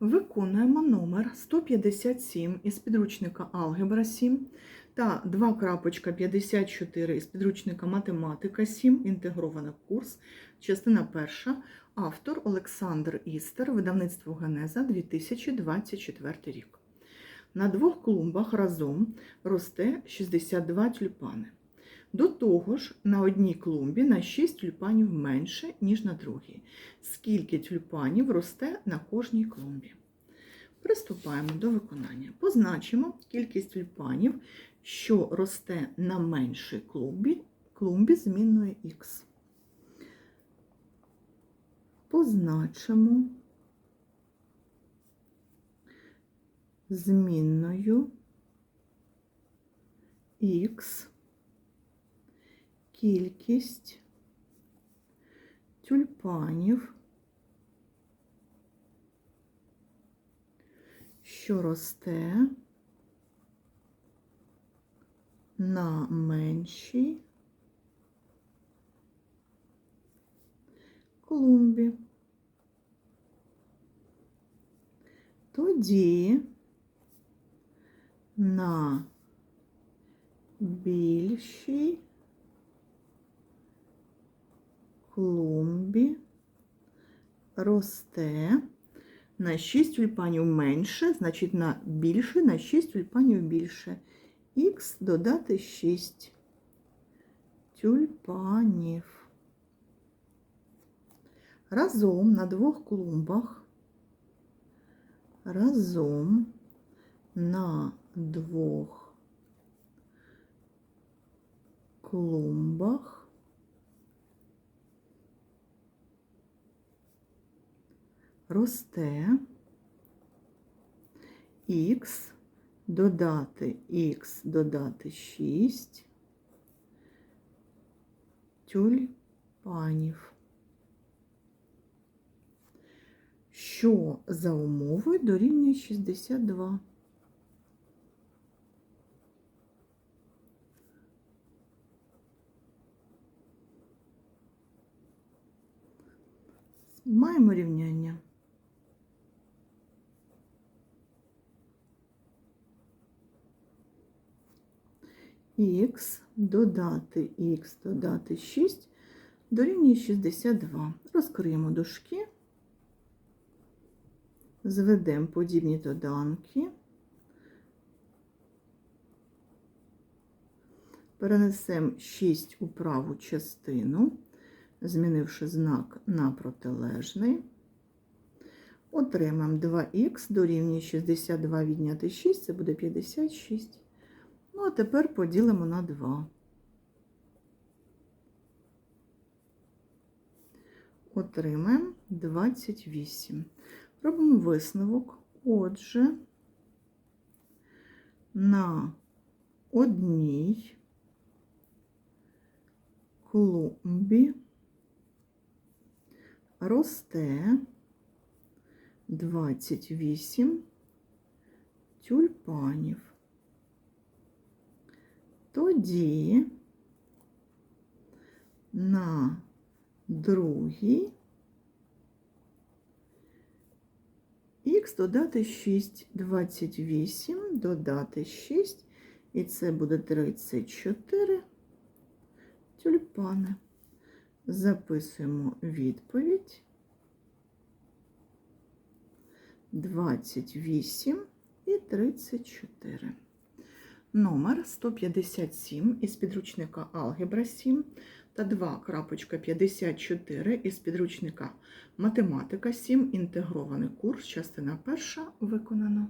Виконуємо номер 157 із підручника Алгебра 7 та 2.54 із підручника Математика 7, інтегрований курс, частина 1, автор Олександр Істер, видавництво Генеза 2024 рік. На двох клумбах разом росте 62 тюльпани. До того ж, на одній клумбі на 6 тюльпанів менше, ніж на другій. Скільки тюльпанів росте на кожній клумбі? Приступаємо до виконання. Позначимо кількість тюльпанів, що росте на меншій клумбі, клумбі змінною х. Позначимо змінною х кількість тюльпанів, що росте на меншій клумбі. Тоді на більшій клумбі росте на 6 тюльпанів менше, значить на більше, на 6 тюльпанів більше. Х додати 6 тюльпанів. Разом на двох клумбах, разом на двох клумбах росте х додати х додати 6 тюльпанів. Що за умовою дорівнює 62? Маємо рівняння. Х додати х додати 6 дорівнює 62. Розкриємо дужки, зведемо подібні доданки, перенесемо 6 у праву частину, змінивши знак на протилежний. Отримаємо 2х дорівнює 62 відняти 6, це буде 56. Ну, а тепер поділимо на 2. Отримаємо 28. Робимо висновок. Отже, на одній клумбі росте 28 тюльпанів. Тоді на другій х додати 6, 28, додати 6, і це буде 34 тюльпани. Записуємо відповідь. 28 і 34 номер 157 із підручника Алгебра 7 та 2.54 із підручника Математика 7. Інтегрований курс, частина перша виконано.